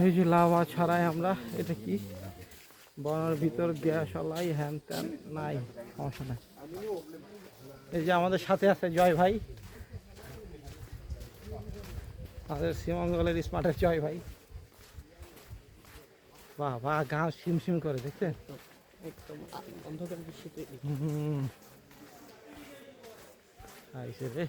এই যে লাভা ছাড়াই আমরা, এটা কি? বনের ভিতর গ্যাস সলাই হ্যান ত্যান নাই, সমস্যা নাই। এই যে আমাদের সাথে আছে জয় ভাই। আমাদের শ্রীমঙ্গলের স্মার্টের জয় ভাই। বাহ বাহ গাঁ সিম করে, দেখছেন? আইসে রে।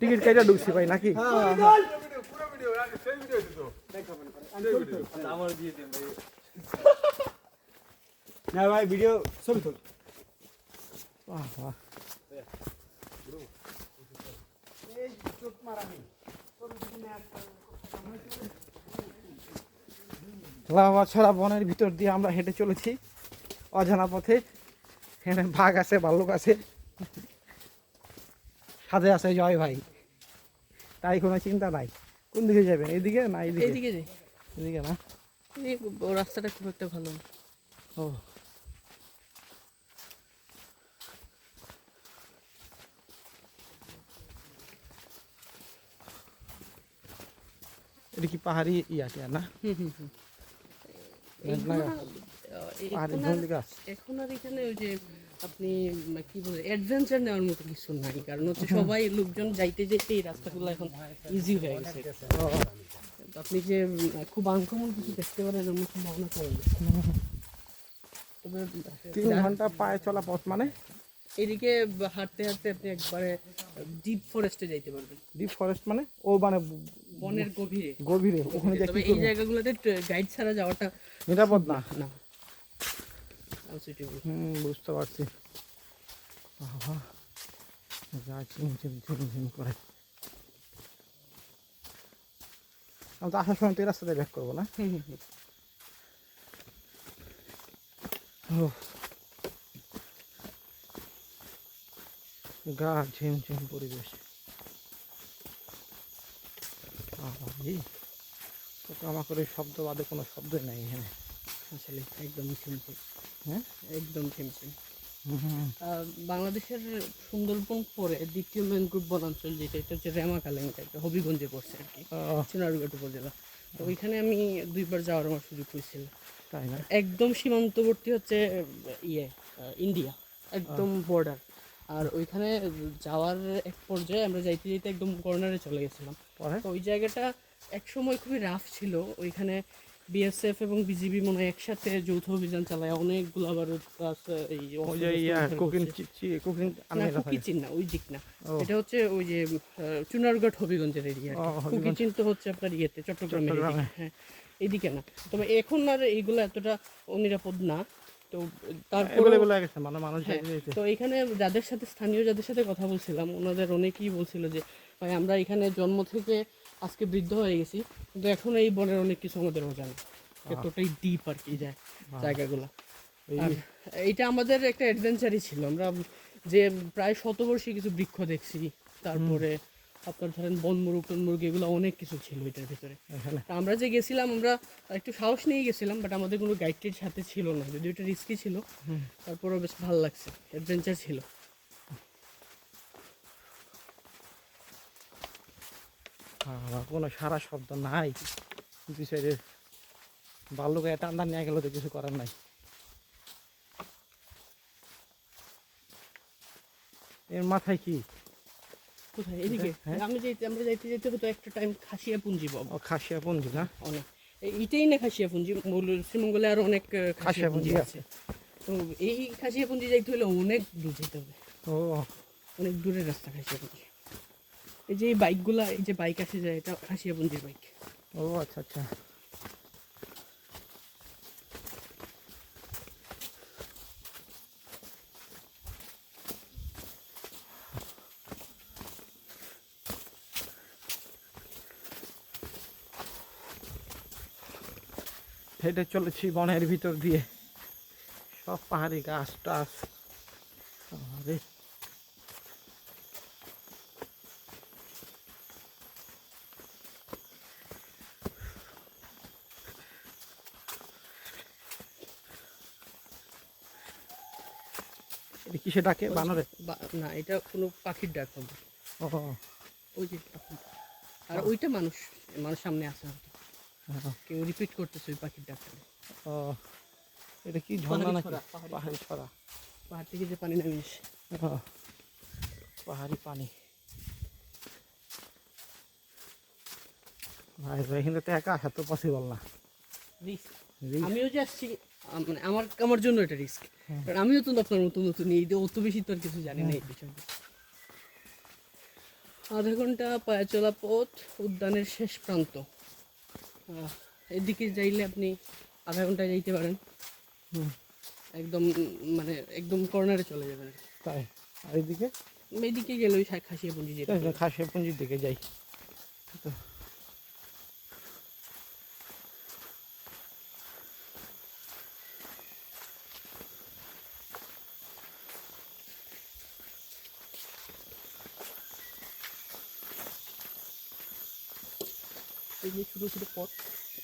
টিকিট কেটে ঢুকছি ভাই নাকি? না ভাই ভিডিও ছবি তোল। বাহ বাহ। লাভা ছড়া বনের ভিতর দিয়ে আমরা হেঁটে চলেছি। অজানা পথে। এখানে বাঘ আছে ভাল্লুক আছে। সাথে আছে জয় ভাই। তাই কোনো চিন্তা নাই। কোন দিকে যাবেন এইদিকে না এইদিকে এইদিকে যাই। এদিকে না? রাস্তাটা খুব একটা ভালো। ও। এটা কি পাহাড়ি ইয়া টিয়া না? হুম হুম হুম। এখন আর- এখন ওই যে আপনি কি বলে অ্যাডভেঞ্চার নেওয়ার মতো কিছু নাই কারণ হচ্ছে সবাই লোকজন যাইতে যেতে এই রাস্তাগুলো এখন ইজি হয়ে গেছে। আপনি যে খুব আনকমন কিছু দেখতে পারেন এমন সম্ভাবনা কম তবে তিন ঘণ্টা পায়ে চলা পথ মানে? এদিকে হাঁটতে হাঁটতে আপনি একবারে ডিপ ফরেস্টে যাইতে পারবেন। ডিপ ফরেস্ট মানে? ও মানে বনের গভীরে। গভীরে ওখানে এই জায়গাগুলোতে গাইড ছাড়া যাওয়াটা নিরাপদ না না। হুম বুঝতে পারছি। বাবা যা ঝিম ঝিম ঝিম ঝিম করে। আমি তো আসার সময় তো রাস্তাতে ব্যাক করব না? গা ঝিম ঝিম পরিবেশ। বাবা রে, পোকামাকড়ের শব্দ বাদে কোনো শব্দই নাই এখানে। আসলে একদম ছিমছিম হ্যাঁ? একদম বাংলাদেশের সুন্দরবন পরে দ্বিতীয় ম্যানগ্রোভ বনাঞ্চল যেটা এটা হচ্ছে রেমাকালেঙ্গা এটা হবিগঞ্জে পড়ছে আর কি ও, উপজেলা। তো ওইখানে আমি দুইবার যাওয়ার আমার সুযোগ হয়েছিল। একদম সীমান্তবর্তী হচ্ছে ইয়ে ইন্ডিয়া একদম বর্ডার আর ওইখানে যাওয়ার এক পর্যায়ে আমরা যাইতে যাইতে একদম কর্নারে চলে গেছিলাম। পরে? তো ওই জায়গাটা এক সময় খুবই রাফ ছিল। ওইখানে বিএসএফ এবং বিজিবি মনে হয় একসাথে যৌথ অভিযান চালায়। অনেকগুলো আবার এই ওই যে কুকিং কুকিং আনে কুকিচিন না ওই দিক না। এটা হচ্ছে ওই যে চুনারগড় হবিগঞ্জের এরিয়া। কুকিচিন তো হচ্ছে আপনার ইয়েতে চট্টগ্রামের চট্টগ্রামে। এদিকে, হ্যাঁ না। তবে এখন আর এইগুলো এতটা অনিরাপদ না। তো তারপরে হয়ে মানে হ্যাঁ, তো এখানে যাদের সাথে স্থানীয় যাদের সাথে কথা বলছিলাম ওনাদের অনেকেই বলছিল যে ভাই আমরা এখানে জন্ম থেকে আজকে বৃদ্ধ হয়ে গেছি কিন্তু এখন এই বনের অনেক কিছু আমাদের অজানা। এতটাই ডিপ আর কি যায় জায়গাগুলো। এইটা আমাদের একটা অ্যাডভেঞ্চারই ছিল। আমরা যে প্রায় শতবর্ষী কিছু বৃক্ষ দেখছি তারপরে আপনার ধরেন বনমুরগ টনমুরগ এগুলো অনেক কিছু ছিল এটার ভিতরে। আমরা যে গেছিলাম আমরা একটু সাহস নিয়ে গেছিলাম বাট আমাদের কোনো গাইডের সাথে ছিল না যদিও এটা রিস্কি ছিল। তারপরেও বেশ ভালো লাগছে অ্যাডভেঞ্চার ছিল। কোনো সারা শব্দ নাই। দুই সাইডে বাল্যকে টান্ডা নিয়ে গেলে তো কিছু করার নাই। এর মাথায় কি? কোথায়? এদিকে? হ্যাঁ। আমরা যাইতে হতো একটা টাইম খাসিয়া পুঞ্জি পাবো। খাসিয়া পঞ্জি না? অনেক। এইটাই না খাসিয়া পুঞ্জি? শ্রীমঙ্গলে আরও অনেক খাসিয়া পুঞ্জি আছে। তো এই খাসিয়া পুঞ্জি যাইতে হলে অনেক দূর যেতে হবে। ও। অনেক দূরের রাস্তা খাসিয়া পুঞ্জি। এই যে এই বাইকগুলা, এই যে বাইক আসে যায় এটা পুঞ্জির বাইক। ও আচ্ছা আচ্ছা। হেঁটে চলেছি বনের ভিতর দিয়ে। সব পাহাড়ি গাছ টাছ। এটা কিসে ডাকে? বানরে? না এটা কোনো পাখির ডাক হবে। ও ওই যে আর ওইটা মানুষ মানুষ সামনে আছে হয়তো। হ্যাঁ। কেউ রিপিট করতেছে ওই পাখির ডাকটা। ও এটা কি ঝর্ণা নাকি? পাহাড়ি ছড়া। পাহাড় থেকে যে পানি নামে এসে পাহাড়ি পানি। ভাই ভাই এখানে তো একা আসা তো পসিবল না। আমিও যে আসছি আম- মানে আমার আমার জন্য এটা রিস্ক কারণ আমিও তো আপনার মতো নতুন এই অত বেশি তো আর কিছু জানি না এই বিষয়ে আধা ঘণ্টা পায়ে চলা পথ উদ্যানের শেষ প্রান্ত। এদিকে যাইলে আপনি আধা ঘন্টায় যাইতে পারেন। একদম মানে একদম কর্নারে চলে যাবেন তাই? আর এদিকে? এদিকে গেলে ওই খাসিয়া পুঞ্জি যেটা খাসিয়া পুঞ্জির দিকে যাই। তো এই যে ছোটো ছোটো পথ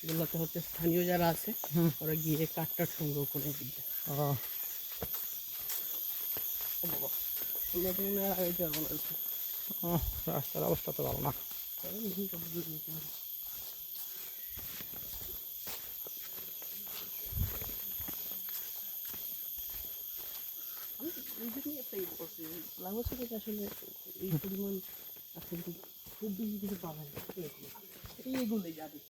এগুলোতে হচ্ছে স্থানীয় যারা আছে ওরা গিয়ে কাঠটার সংগ্রহ করে দিচ্ছে ও, ও বাবা আমরা তো মনে হয় আগে যাব না রাস্তার অবস্থা তো ভালো না। থেকে আসলে এই পরিমাণ আছে খুব বেশি কিছু পাবেন না। এইগুলোই যাবে